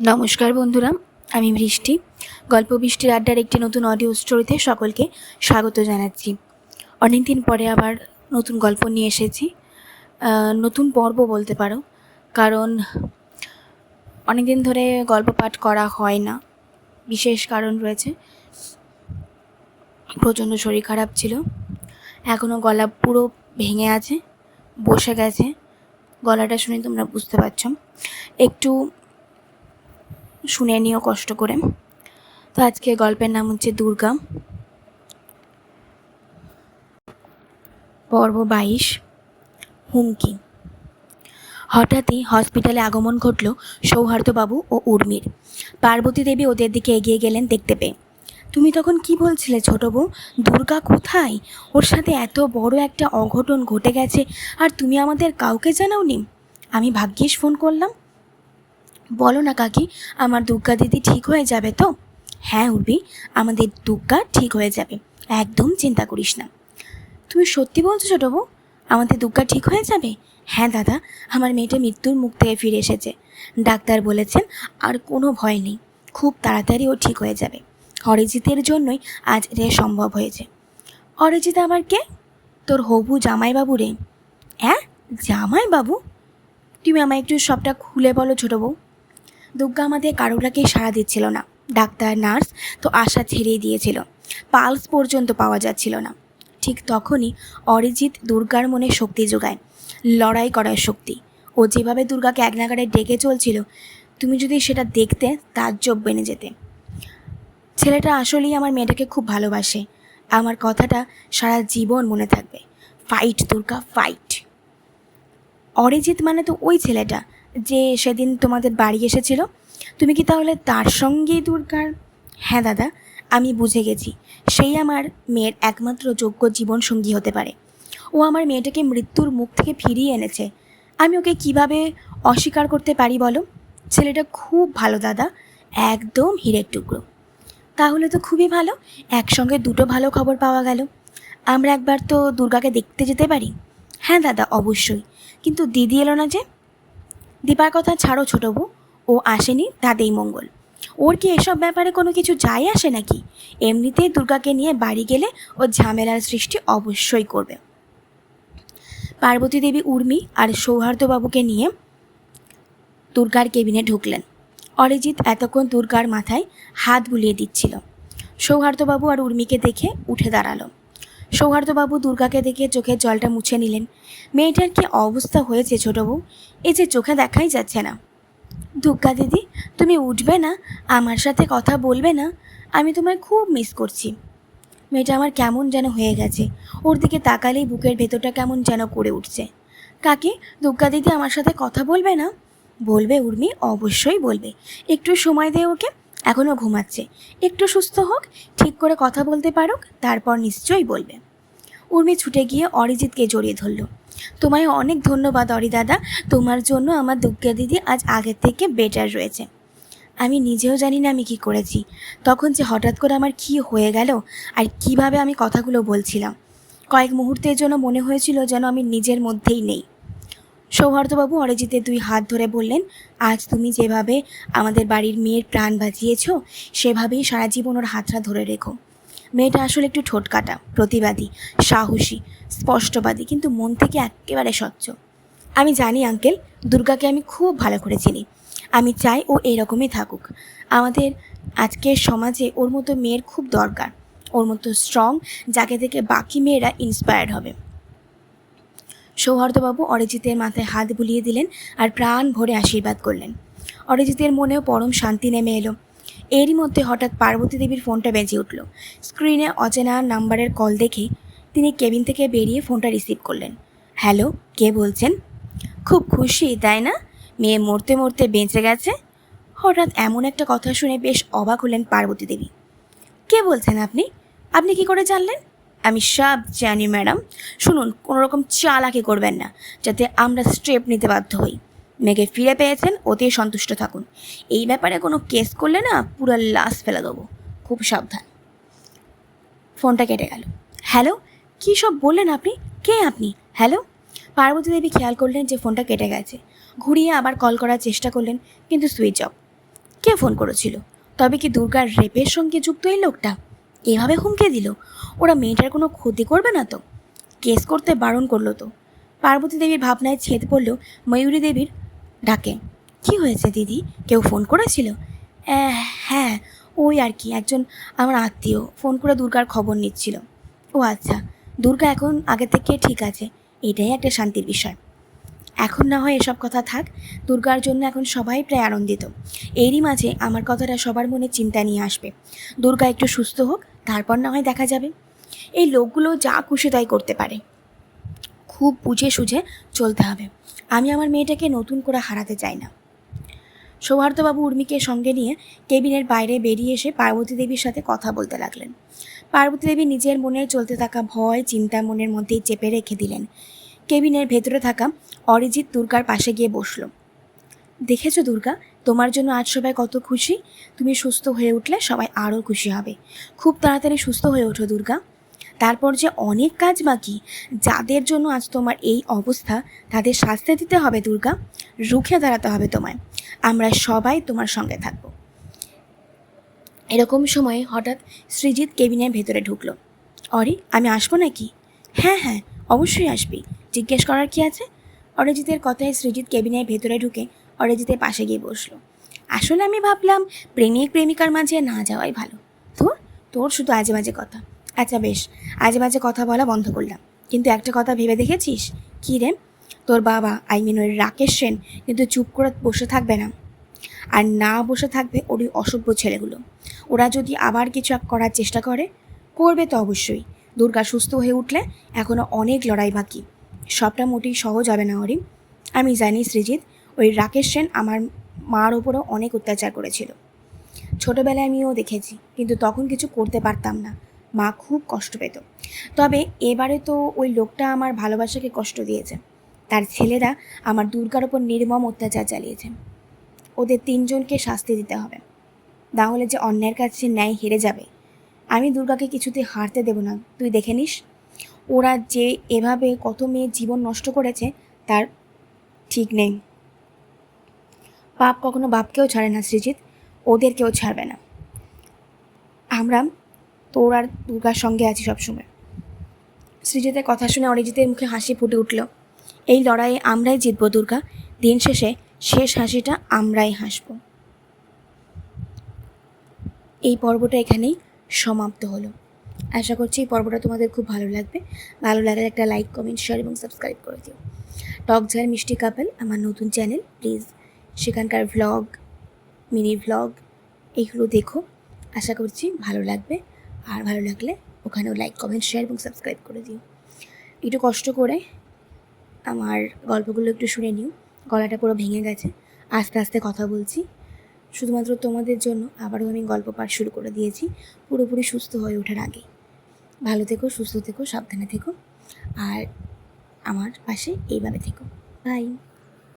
নমস্কার বন্ধুরা, আমি বৃষ্টি। গল্প বৃষ্টির আড্ডার একটি নতুন অডিও স্টোরিতে সকলকে স্বাগত জানাচ্ছি। অনেক দিন পরে আবার নতুন গল্প নিয়ে এসেছি। নতুন পর্ব বলতে পারো, কারণ অনেক দিন ধরে গল্প পাঠ করা হয় না। বিশেষ কারণ রয়েছে, প্রচণ্ড শরীর খারাপ ছিল। এখনও গলা পুরো ভেঙে আছে, বসে গেছে। গলাটা শুনে তোমরা বুঝতে পারছ। একটু শুনে নিও কষ্ট করে। তো আজকে গল্পের নাম হচ্ছে দুর্গা। পর্ব বাইশ, হুমকি। হঠাৎই হসপিটালে আগমন ঘটল সৌহার্দ্যবাবু ও উর্মির। পার্বতী দেবী ওদের দিকে এগিয়ে গেলেন দেখতে পেয়ে। তুমি তখন কি বলছিলে ছোট বউ? দুর্গা কোথায়? ওর সাথে এত বড় একটা অঘটন ঘটে গেছে, আর তুমি আমাদের কাউকে জানাওনি? আমি ভাগ্যিস ফোন করলাম। বলো না কাকি, আমার দুর্গা দিদি ঠিক হয়ে যাবে তো? হ্যাঁ উর্বি, আমাদের দুর্গা ঠিক হয়ে যাবে, একদম চিন্তা করিস না। তুমি সত্যি বলছো ছোটো আমাদের দুর্গা ঠিক হয়ে যাবে? হ্যাঁ দাদা, আমার মেয়েটা মৃত্যুর মুখ থেকে ফিরে এসেছে। ডাক্তার বলেছেন আর কোনো ভয় নেই, খুব তাড়াতাড়ি ও ঠিক হয়ে যাবে। অরিজিতের জন্যই আজ রে সম্ভব হয়েছে। অরিজিৎ আবার কে? তোর হবু জামাইবাবু রে। হ্যাঁ জামাইবাবু? তুমি আমায় একটু সবটা খুলে বলো ছোটো বউ। দুর্গা আমাদের কারোটাকেই সাড়া দিচ্ছিল না। ডাক্তার, নার্স তো আশা ছেড়েই দিয়েছিল। পালস পর্যন্ত পাওয়া যাচ্ছিল না। ঠিক তখনই অরিজিৎ দুর্গার মনে শক্তি যোগায়, লড়াই করার শক্তি। ও যেভাবে দুর্গাকে এক নাগারে ডেকে চলছিল, তুমি যদি সেটা দেখতে, তাজ্জব বেনে যেতে। ছেলেটা আসলেই আমার মেয়েটাকে খুব ভালোবাসে। আমার কথাটা সারা জীবন মনে থাকবে। Fight, Durga, fight. অরিজিৎ মানে তো ওই ছেলেটা। যে সেদিন তোমাদের বাড়ি এসেছিল, তুমি কি তাহলে তার সঙ্গেই দুর্গার? হ্যাঁ দাদা, আমি বুঝে গেছি। সেই আমার মেয়ের একমাত্র যোগ্য জীবনসঙ্গী হতে পারে। ও আমার মেয়েটাকে মৃত্যুর মুখ থেকে ফিরিয়ে এনেছে। আমি ওকে কীভাবে অস্বীকার করতে পারি বলো? ছেলেটা খুব ভালো দাদা, একদম হিরের টুকরো। তাহলে তো খুবই ভালো, একসঙ্গে দুটো ভালো খবর পাওয়া গেল। আমরা একবার তো দুর্গাকে দেখতে যেতে পারি? হ্যাঁ দাদা, অবশ্যই। কিন্তু দিদি এলো না যে? দীপার কথা ছাড়ো ছোট বউ। ও আসেনি, তাতেই মঙ্গল। ওর কি এসব ব্যাপারে কোনো কিছু যায় আসে নাকি? এমনিতেই দুর্গাকে নিয়ে বাড়ি গেলে ও ঝামেলার সৃষ্টি অবশ্যই করবে। পার্বতী দেবী উর্মি আর সৌহার্দ্যবাবুকে নিয়ে দুর্গার কেবিনে ঢুকলেন। অরিজিৎ এতক্ষণ দুর্গার মাথায় হাত বুলিয়ে দিচ্ছিল। সৌহার্দ্যবাবু আর উর্মিকে দেখে উঠে দাঁড়াল। সৌহার্দ্যবাবু দুর্গাকে দেখে চোখের জলটা মুছে নিলেন। মেয়েটার কি অবস্থা হয়েছে ছোট বউ? এই যে চোখে দেখাই যাচ্ছে না। দুর্গা দিদি, তুমি উঠবে না? আমার সাথে কথা বলবে না? আমি তোমায় খুব মিস করছি। মেয়েটা আমার কেমন যেন হয়ে গেছে। ওর দিকে তাকালেই বুকের ভেতরটা কেমন যেন করে উঠছে। কাকি, দুর্গা দিদি আমার সাথে কথা বলবে না? বলবে উর্মি, অবশ্যই বলবে। একটু সময় দে ওকে। এখনও ঘুমাচ্ছে। একটু সুস্থ হোক, ঠিক করে কথা বলতে পারুক, তারপর নিশ্চয়ই বলবে। উর্মি ছুটে গিয়ে অরিজিৎকে জড়িয়ে ধরল। তোমায় অনেক ধন্যবাদ অরি দাদা, তোমার জন্য আমার দুর্গা দিদি আজ আগের থেকে বেটার রয়েছে। আমি নিজেও জানি না আমি কি করেছি। তখন যে হঠাৎ করে আমার কি হয়ে গেল আর কীভাবে আমি কথাগুলো বলছিলাম। কয়েক মুহূর্তের জন্য মনে হয়েছিল যেন আমি নিজের মধ্যেই নেই। সৌহার্দ্যবাবু অরিজিতের দুই হাত ধরে বললেন, আজ তুমি যেভাবে আমাদের বাড়ির মেয়ের প্রাণ বাঁচিয়েছ সেভাবেই সারা জীবন ওর হাতটা ধরে রেখো। মেয়েটা আসলে একটু ঠোঁটকাটা, প্রতিবাদী, সাহসী, স্পষ্টবাদী, কিন্তু মন থেকে একেবারে স্বচ্ছ। আমি জানি, আঙ্কেল, দুর্গাকে আমি খুব ভালো করে চিনি। আমি চাই ও এরকমই থাকুক। আমাদের আজকের সমাজে ওর মতো মেয়ের খুব দরকার। ওর মতো স্ট্রং, যাকে থেকে বাকি মেয়েরা ইন্সপায়ার্ড হবে। সৌহার্দ্যবাবু অরিজিতের মাথায় হাত বুলিয়ে দিলেন আর প্রাণ ভরে আশীর্বাদ করলেন। অরিজিতের মনেও পরম শান্তি নেমে এলো। এরই মধ্যে হঠাৎ পার্বতী দেবীর ফোনটা বেজে উঠল। স্ক্রিনে অচেনা নাম্বারের কল দেখে তিনি কেবিন থেকে বেরিয়ে ফোনটা রিসিভ করলেন। হ্যালো, কে বলছেন? খুব খুশি, তাই না? মেয়ে মরতে মরতে বেঁচে গেছে? হঠাৎ এমন একটা কথা শুনে বেশ অবাক হলেন পার্বতী দেবী। কে বলছেন আপনি? আপনি কি করে জানলেন? আমি সব জানি, ম্যাডাম। শুনুন কোনো রকম চালাকি করবেন না, যাতে আমরা স্টেপ নিতে বাধ্য হই। মেয়েকে ফিরে পেয়েছেন ওতেই সন্তুষ্ট থাকুন। এই ব্যাপারে কোনো কেস করলে না পুরো লাশ ফেলে দেবো। খুব সাবধান। ফোনটা কেটে গেল। হ্যালো, কী সব বললেন আপনি? কে আপনি? হ্যালো, পার্বতী দেবী খেয়াল করলেন যে ফোনটা কেটে গেছে। ঘুরিয়ে আবার কল করার চেষ্টা করলেন, কিন্তু সুইচ অফ। কে ফোন করেছিল? তবে কি দুর্গার রেপের সঙ্গে যুক্ত এই লোকটা? এভাবে হুমকে দিল? ওরা মেয়েটার কোনো ক্ষতি করবে না তো? কেস করতে বারণ করল তো? পার্বতী দেবীর ভাবনায় ছেদ পড়ল ময়ূরী দেবীর ডাকে। কি হয়েছে দিদি? কেউ ফোন করেছিল? "আহ, হ্যাঁ ওই আর কি একজন আমার আত্মীয় ফোন করে দুর্গার খবর নিচ্ছিল। ও আচ্ছা দুর্গা এখন আগে থেকে ঠিক আছে এটাই একটা শান্তির বিষয়। এখন না হয় এসব কথা থাক, দুর্গার জন্য এখন সবাই প্রায় আনন্দিত। এরই মাঝে আমার কথাটা সবার মনে চিন্তা নিয়ে আসবে। দুর্গা একটু সুস্থ হোক, তারপর না হয় দেখা যাবে। এই লোকগুলো যা খুশি তাই করতে পারে। খুব বুঝে সুঝে চলতে হবে। আমি আমার মেয়েটাকে নতুন করে হারাতে চাই না। সৌহার্দ্যবাবু উর্মিকে সঙ্গে নিয়ে কেবিনের বাইরে বেরিয়ে এসে পার্বতী দেবীর সাথে কথা বলতে লাগলেন। পার্বতী দেবী নিজের মনে চলতে থাকা ভয়, চিন্তা মনের মধ্যেই চেপে রেখে দিলেন। কেবিনের ভেতরে থাকা অরিজিৎ দুর্গার পাশে গিয়ে বসল। দেখেছ দুর্গা, তোমার জন্য আজ সবাই কত খুশি? তুমি সুস্থ হয়ে উঠলে সবাই আরও খুশি হবে। খুব তাড়াতাড়ি সুস্থ হয়ে ওঠো দুর্গা। তারপর যে অনেক কাজ বাকি, যাদের জন্য আজ তোমার এই অবস্থা, তাদের শাস্তি দিতে হবে দুর্গা। রুখে দাঁড়াতে হবে তোমায়। আমরা সবাই তোমার সঙ্গে থাকব। এরকম সময়ে হঠাৎ সৃজিৎ কেবিনের ভেতরে ঢুকলো। অরি, আমি আসব নাকি? হ্যাঁ হ্যাঁ অবশ্যই আসবি। জিজ্ঞেস করার কি আছে? অরিজিতের কথায় সৃজিৎ কেবিনের ভেতরে ঢুকে অরিজিতের পাশে গিয়ে বসল। আসলে আমি ভাবলাম প্রেমিক প্রেমিকার মাঝে না যাওয়াই ভালো। তোর তোর শুধু আজে বাজে কথা। আচ্ছা বেশ, আজে বাজে কথা বলা বন্ধ করলাম। কিন্তু একটা কথা ভেবে দেখেছিস? কী রে? তোর বাবা আই মিন ওই রাকেশ সেন, কিন্তু চুপ করে বসে থাকবে না। আর না বসে থাকবে ওর ওই অসভ্য ছেলেগুলো। ওরা যদি আবার কিছু এক করার চেষ্টা করে, করবে তো অবশ্যই। দুর্গা সুস্থ হয়ে উঠলে এখনও অনেক লড়াই বাকি। সবটা মোটেই সহজ হবে না হরি আমি জানি সৃজিৎ, ওই রাকেশ সেন আমার মার ওপরও অনেক অত্যাচার করেছিল। ছোটোবেলায় আমিও দেখেছি, কিন্তু তখন কিছু করতে পারতাম না। মা খুব কষ্ট পেত। তবে এবারে তো ওই লোকটা আমার ভালোবাসাকে কষ্ট দিয়েছে। তার ছেলেরা আমার দুর্গার ওপর নির্মম অত্যাচার চালিয়েছে। ওদের তিনজনকে শাস্তি দিতে হবে। না হলে যে অন্যের কাছে ন্যায় হেরে যাবে। আমি দুর্গাকে কিছুতে হারতে দেব না। তুই দেখে নিস। ওরা যে এভাবে কত মেয়ের জীবন নষ্ট করেছে, তার ঠিক নেই। পাপ কখনো বাপকেও ছাড়ে না, সৃজিৎ। ওদেরকেও ছাড়বে না। আমরা তোর আর দুর্গার সঙ্গে আছি সবসময়। সৃজিতের কথা শুনে অরিজিতের মুখে হাসি ফুটে উঠল। এই লড়াইয়ে আমরাই জিতব, দুর্গা। দিন শেষে শেষ হাসিটা আমরাই হাসব। এই পর্বটা এখানেই সমাপ্ত হলো। আশা করছি এই পর্বটা তোমাদের খুব ভালো লাগবে। ভালো লাগলে একটা লাইক কমেন্ট শেয়ার এবং সাবস্ক্রাইব করে দিও। টক ঝাল মিষ্টি কাপল, আমার নতুন চ্যানেল প্লিজ সেখানকার ভ্লগ মিনি ভ্লগ এইগুলো দেখো। আশা করছি ভালো লাগবে। আর ভালো লাগলে ওখানেও লাইক কমেন্ট শেয়ার এবং সাবস্ক্রাইব করে দিও। একটু কষ্ট করে আমার গল্পগুলো একটু শুনে নিও। গলাটা পুরো ভেঙে গেছে। আস্তে আস্তে কথা বলছি। শুধুমাত্র তোমাদের জন্য আবারও আমি গল্প পাঠ শুরু করে দিয়েছি। পুরোপুরি সুস্থ হয়ে ওঠার আগে। ভালো থেকো সুস্থ থেকো সাবধানে থেকো। আর আমার পাশে এইভাবে থেকো। বাই